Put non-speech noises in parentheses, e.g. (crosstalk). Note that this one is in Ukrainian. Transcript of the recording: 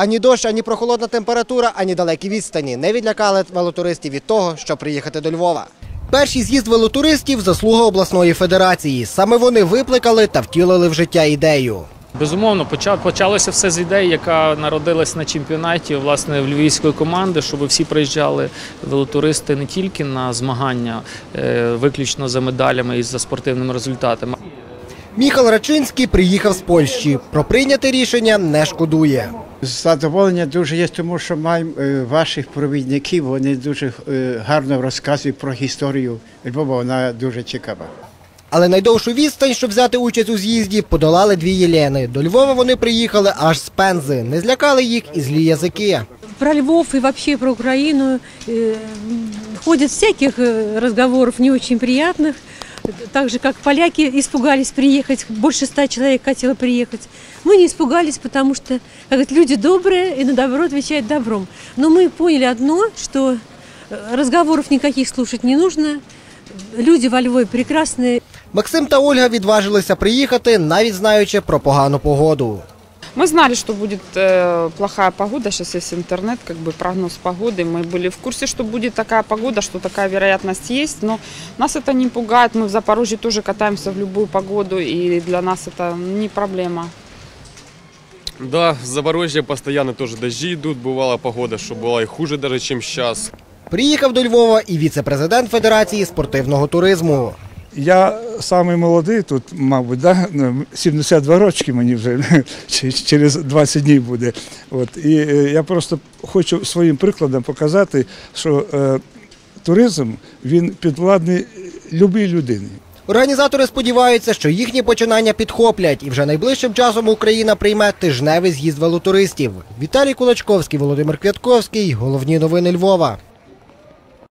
Ані дощ, ані прохолодна температура, ані далекі відстані не відлякали велотуристів від того, щоб приїхати до Львова. Перший з'їзд велотуристів заслуга обласної федерації. Саме вони викликали та втілили в життя ідею. Безумовно, поча- почалося все з ідеї, яка народилась на чемпіонаті власне в львівської команди, щоб всі приїжджали велотуристи не тільки на змагання, е, виключно за медалями і за спортивними результатами. Міхал Рачинський приїхав з Польщі. Про прийняте рішення не шкодує. Задоволення дуже є, тому що маємо е, ваших провідників. Вони дуже е, гарно розказують про історію Львова. Вона дуже цікава. Але найдовшу відстань, щоб взяти участь у з'їзді, подолали дві Єлени. До Львова вони приїхали аж з Пензи. Не злякали їх і злі язики. про Львов и вообще про Украину э, ходит всяких э, разговоров не очень приятных. Так же, как поляки испугались приехать, больше ста человек хотело приехать. Мы не испугались, потому что как говорят, люди добрые и на добро отвечают добром. Но мы поняли одно, что э, разговоров никаких слушать не нужно. Люди во Львове прекрасные, Максим та Ольга відважилися приїхати, навіть знаючи про погану погоду. Мы знали, что будет э, плохая погода. Сейчас есть интернет, как бы прогноз погоды. Мы были в курсе, что будет такая погода, что такая вероятность есть. Но нас это не пугает. Мы в Запорожье тоже катаемся в любую погоду, и для нас это не проблема. Да, в Запорожье постоянно тоже дожди идут, бывала погода, что была и хуже даже, чем сейчас. Приїхав до Львова і віце-президент Федерації спортивного туризму. Я самий молодий тут, мабуть, да? ну, 72 рочки мені вже (laughs) через 20 днів буде. От. І е, я просто хочу своїм прикладом показати, що е, туризм він підвладний любій людині. Організатори сподіваються, що їхні починання підхоплять, і вже найближчим часом Україна прийме тижневий з'їзд велотуристів. Віталій Кулачковський, Володимир Квятковський. Головні новини Львова.